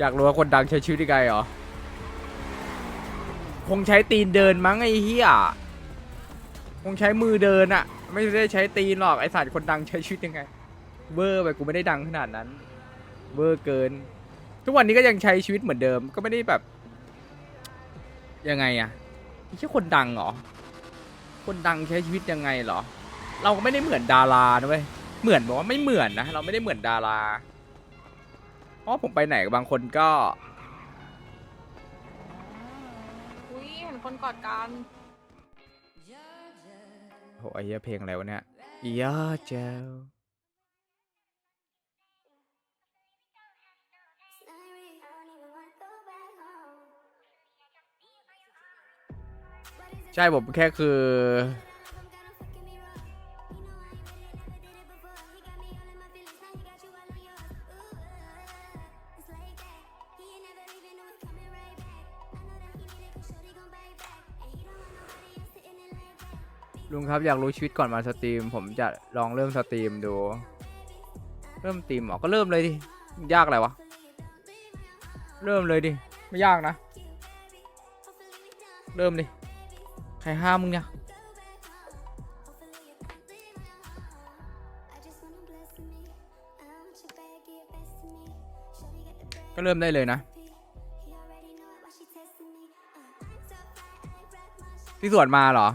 อยากรู้ว่าคนดังใช้ชีวิตยังไงเหรอ คงใช้ตีนเดินมั้งไอ้เหี้ย คงใช้มือเดินอะไม่ได้ใช้ตีนหรอกไอสัตว์คนดังใช้ชีวิตยังไง เวอร์ไปกูไม่ได้ดังขนาดนั้น เวอร์เกิน ทุกวันนี้ก็ยังใช้ชีวิตเหมือนเดิม ก็ไม่ได้แบบ ยังไงอะไม่ใช่คนดังเหรอ คนดังใช้ชีวิตยังไงเหรอ เราก็ไม่ได้เหมือนดารานะเว้ย เหมือนบอกว่าไม่เหมือนนะ เราไม่ได้เหมือนดารา เพราะผมไปไหนกับบางคนก็อุ้ยเห็นคนกอดกันโหไอ้เหี้ยเพลงอะไรวะเนี่ยยาเจ้าใช่ผมแค่คือ ลุงครับอยากรู้ชีวิตก่อนมาสตรีม ผมจะลองเริ่มสตรีมดู เริ่มสตรีมเหรอก็เริ่มเลยดิยากอะไรวะ เริ่มเลยดิ ไม่ยากนะ เริ่มดิ ใครห้ามมึงเนี่ย ก็เริ่มได้เลยนะพี่สวนมาเหรอ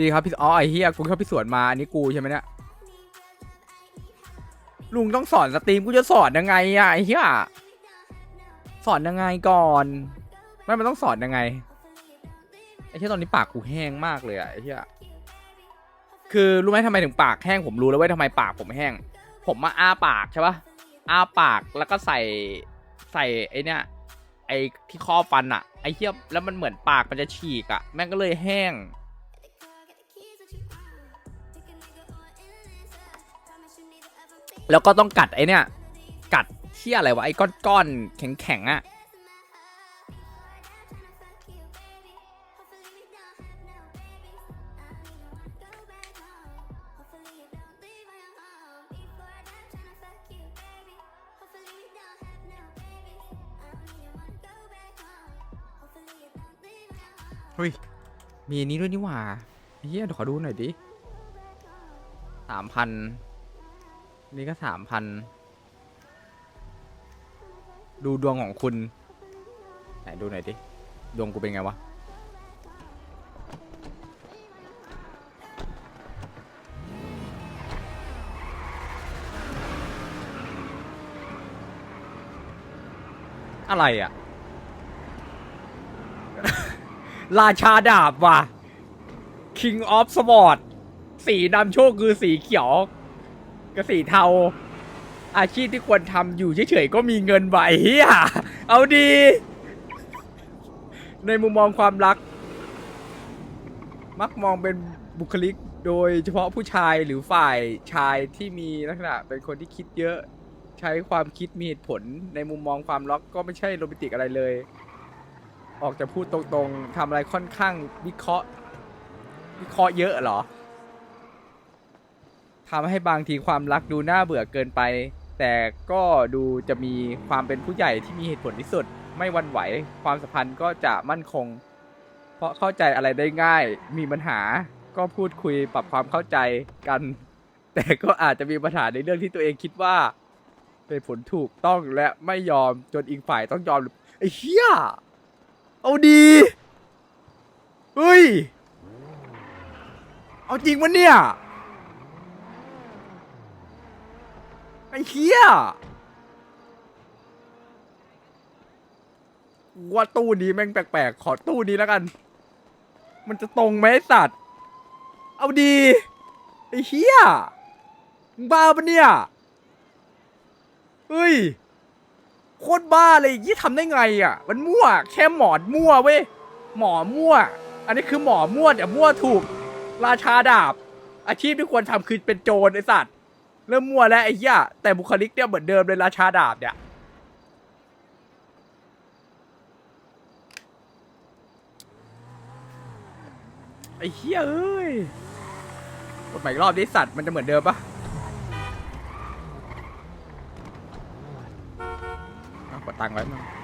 ดีครับพี่อ๋อไอเฮียกูชอบพี่สวนมาอันนี้กูใช่ไหมเนี่ยลุงต้องสอนสตรีมกูจะสอนยังไงอะไอเฮียสอนยังไงก่อนไม่มันต้องสอนยังไงไอ้เฮียตอนนี้ปากกูแห้งมากเลยอะไอ้เฮียคือรู้ไหมทำไมถึงปากแห้งผมรู้แล้วว้ยทำไมปากผมแห้ง ผมมาอ้าปากใช่ปะอ้าปากแล้วก็ใส่ใส่ไอ้เนี่ยไอ้ที่คอฟันอะไอ้เฮียแล้วมันเหมือนปากมันจะฉีกอะแม่งก็เลยแห้ง แล้วก็ต้องกัดไอเนี่ย กัดเที่ยอะไรวะไอ้ก้อนๆแข็งๆอะเฮ้ย มีอันนี้ด้วยนี่หว่าเฮียเดี๋ยวขอดูหน่อยดิสามพัน นี่ก็สามพัน ดูดวงของคุณ ไหนดูหน่อยดิ ดวงกูเป็นไงวะ อะไรอะ ราชาดาบว่ะ King of Sword สีนำโชคคือสีเขียว กสีเทา อาชีพที่ควรทำอยู่เฉยๆก็มีเงินไหวเฮียเอาดี ในมุมมองความรัก มักมองเป็นบุคลิกโดยเฉพาะผู้ชายหรือฝ่ายชายที่มีลักษณะเป็นคนที่คิดเยอะ ใช้ความคิดมีเหตุผลในมุมมองความรักก็ไม่ใช่โรแมนติกอะไรเลย ออกจะพูดตรงๆทำอะไรค่อนข้างวิเคราะห์วิเคราะห์เยอะเหรอ ทำให้บางทีความรักดูน่าเบื่อเกินไป แต่ก็ดูจะมีความเป็นผู้ใหญ่ที่มีเหตุผลที่สุด ไม่วันไหว ความสัมพันธ์ก็จะมั่นคง เพราะเข้าใจอะไรได้ง่าย มีปัญหาก็พูดคุยปรับความเข้าใจกัน แต่ก็อาจจะมีปัญหาในเรื่องที่ตัวเองคิดว่า เป็นผลถูกต้องและไม่ยอมจนอีกฝ่ายต้องยอมไอ้เหี้ยเอาดีเฮ้ย เอาจริงวะเนี่ย ไอ้ เหี้ยว่าตู้นี้แม่งแปลกๆ ขอตู้นี้แล้วกัน มันจะตรงไหมไอสัตว์ เอาดีไอ้เหี้ยบ้าปะเนี่ย เฮ้ย โคตรบ้าเลยยี่ทำได้ไงอะ มันมั่ว แค่หมอนมั่วเว้ย หมอมั่ว อันนี้คือหมอมั่วแต่มั่วถูก ราชาดาบ อาชีพที่ควรทำคือเป็นโจรไอสัตว์ เริ่มมั่วแล้วไอ้เหี้ยแต่บุคลิกเนี่ยเหมือนเดิมเลยราชาดาบเนี่ยไอ้เหี้ยเอ้ยกดใหม่อีกรอบดิสัตว์มันจะเหมือนเดิมปะอกดตังค์ไว้มั้ง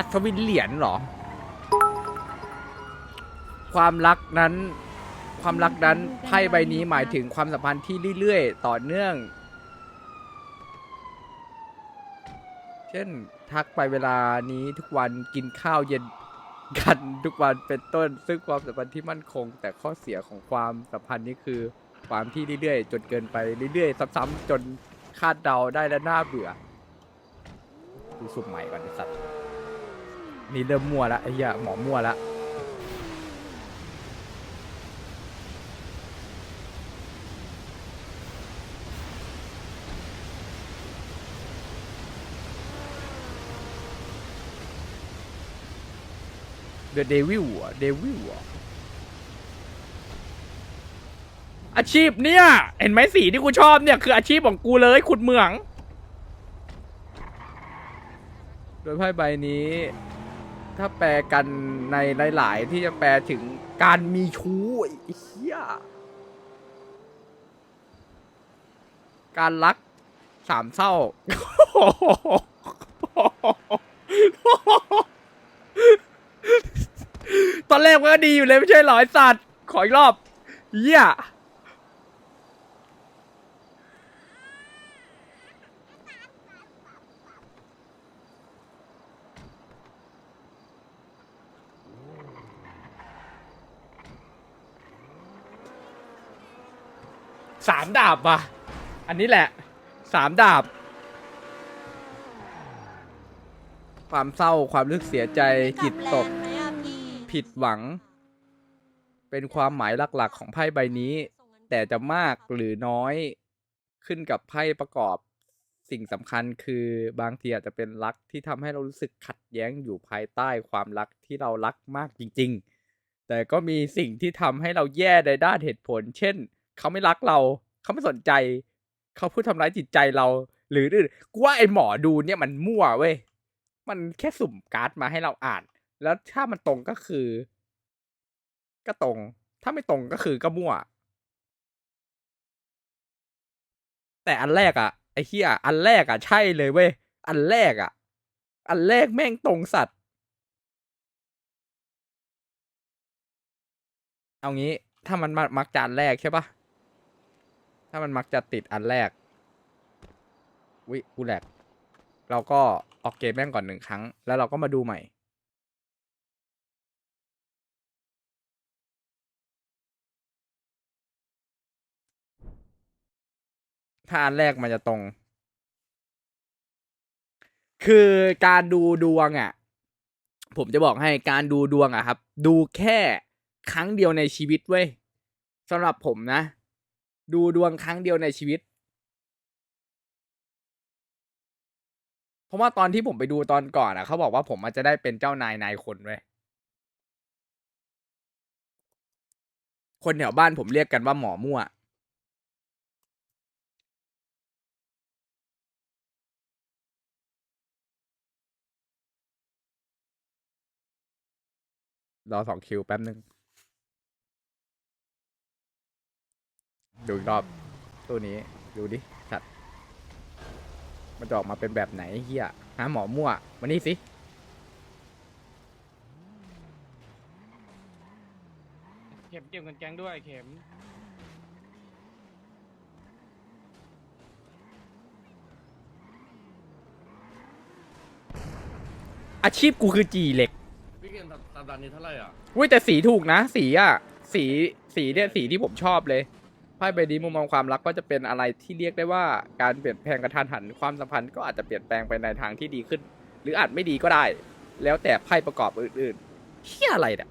อัศวินเหรียญเหรอ ความรักนั้น ความรักนั้นไพ่ใบนี้หมายถึงความสัมพันธ์ที่เรื่อยๆ ต่อเนื่อง เช่น ทักไปเวลานี้ทุกวันกินข้าวเย็นกันทุกวันเป็นต้น ซึ่งความสัมพันธ์ที่มั่นคง แต่ข้อเสียของความสัมพันธ์นี้คือความที่เรื่อยๆ จนเกินไปเรื่อยๆ ซ้ำๆจนคาดเดาได้และน่าเบื่อดูสุ่มใหม่ก่อนสัตว์ นี่เริ่มมั่วละไอ้เหี้ยหมอมั่วละเดอะเดวิลอะเดวิลอะอาชีพเนี่ย เห็นไหมสีที่กูชอบเนี่ย คืออาชีพของกูเลยขุดเหมือง โดยไพ่ใบนี้ ถ้าแปลกันในหลาย ๆ ที่จะแปลถึงการมีชู้ไอ้เหี้ยการรักสามเศร้า ตอนแรกมันก็ดีอยู่เลยไม่ใช่หรอไอสัตว์ ขออีกรอบเยี่ย สามดาบว่ะ อันนี้แหละสามดาบ ความเศร้าความรู้สึกเสียใจจิตตกไหมอะพี่ผิดหวัง เป็นความหมายหลักๆ ของไพ่ใบนี้ แต่จะมากหรือน้อยขึ้นกับไพ่ประกอบ สิ่งสำคัญคือบางทีอาจจะเป็นรักที่ทำให้เรารู้สึกขัดแย้งอยู่ภายใต้ความรักที่เรารักมากจริง ๆ แต่ก็มีสิ่งที่ทำให้เราแย่ในด้านเหตุผล เช่น เขาไม่รักเรา เขาไม่สนใจ เขาพูดทำร้ายจิตใจเรา หรือกูว่าไอหมอดูเนี่ยมันมั่วเว้ย มันแค่สุ่มการ์ดมาให้เราอ่าน แล้วถ้ามันตรงก็คือ ก็ตรง ถ้าไม่ตรงก็คือก็มั่ว แต่อันแรกอะไอเหี้ยอันแรกอะใช่เลยเว้ย อันแรกอะอันแรกแม่งตรงสัตว์ เอางี้ถ้ามันมามักจะอันแรกใช่ปะ ถ้ามันมักจะติดอันแรกวิกูแลกเราก็ออกเกมแม่งก่อนหนึ่งครั้ง แล้วเราก็มาดูใหม่ ถ้าอันแรกมันจะตรง คือการดูดวงอะ ผมจะบอกให้การดูดวงอะครับ ดูแค่ครั้งเดียวในชีวิตเว้ยสำหรับผมนะ ดูดวงครั้งเดียวในชีวิต เพราะว่าตอนที่ผมไปดูตอนก่อนอะเขาบอกว่าผมอาจจะได้เป็นเจ้านายนายคนเว้ยคนแถวบ้านผมเรียกกันว่าหมอมั่ว รอสองคิวแป๊บหนึ่ง ดูอีกรอบตัวนี้ดูดิสัตว์มันจะออกมาเป็นแบบไหนเฮียหาหมอมั่วมานี่สิเข็มเก็บเงินแก๊งด้วยเข็มอาชีพกูคือจีเหล็กพี่เกมสัปดาห์นี้เท่าไหร่อะ อุ้ยแต่สีถูกนะ สีอะสีสีเนี่ยสีที่ผมชอบเลย ไพ่ใบนี้มุมมองความรักก็จะเป็นอะไรที่เรียกได้ว่าการเปลี่ยนแปลงกระทันหันความสัมพันธ์ก็อาจจะเปลี่ยนแปลงไปในทางที่ดีขึ้น หรืออาจไม่ดีก็ได้ แล้วแต่ไพ่ประกอบอื่นๆเฮียอะไรเนี่ย